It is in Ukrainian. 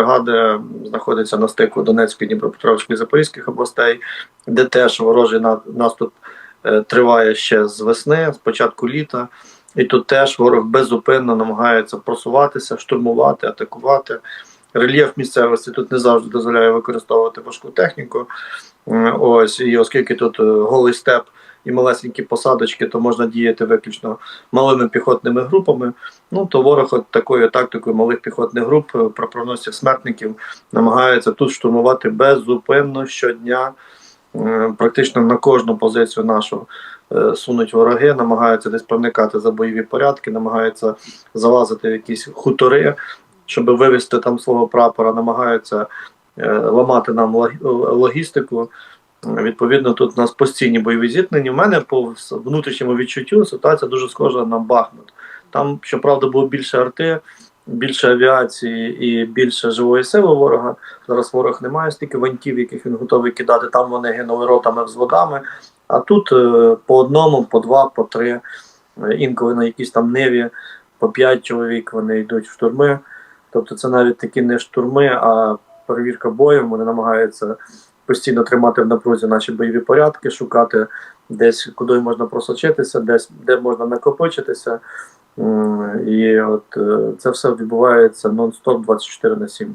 Бригада знаходиться на стику Донецької, Дніпропетровської, Запорізьких областей, де теж ворожий на- наступ е, триває ще з весни, з початку літа. І тут теж ворог беззупинно намагається просуватися, штурмувати, атакувати. Рельєф місцевості тут не завжди дозволяє використовувати важку техніку. Ось і оскільки тут е, голий степ і малесенькі посадочки, то можна діяти виключно малими піхотними групами. Ну то ворог от такою тактикою малих піхотних груп е, прапороносців смертників намагається тут штурмувати беззупинно щодня. Е, Практично на кожну позицію нашу е, сунуть вороги, намагаються десь проникати за бойові порядки, намагаються залазити в якісь хутори, щоб вивести там свого прапора, намагаються ламати нам лог- логістику. Відповідно, тут у нас постійні бойові зіткнення. У мене по внутрішньому відчуттю ситуація дуже схожа на Бахмут. Там, щоправда, було більше арти, більше авіації і більше живої сили ворога. Зараз ворог не має стільки вантів, яких він готовий кидати. Там вони гинули ротами взводами. А тут е, по одному, по два, по три. Е, Інколи на якійсь там ниві по п'ять чоловік вони йдуть в штурми. Тобто це навіть такі не штурми, а перевірка боєм. Вони намагаються постійно тримати в напрузі наші бойові порядки, шукати десь, куди можна просочитися, десь де можна накопичитися. І от е, це все відбувається нон-стоп 24 на 7.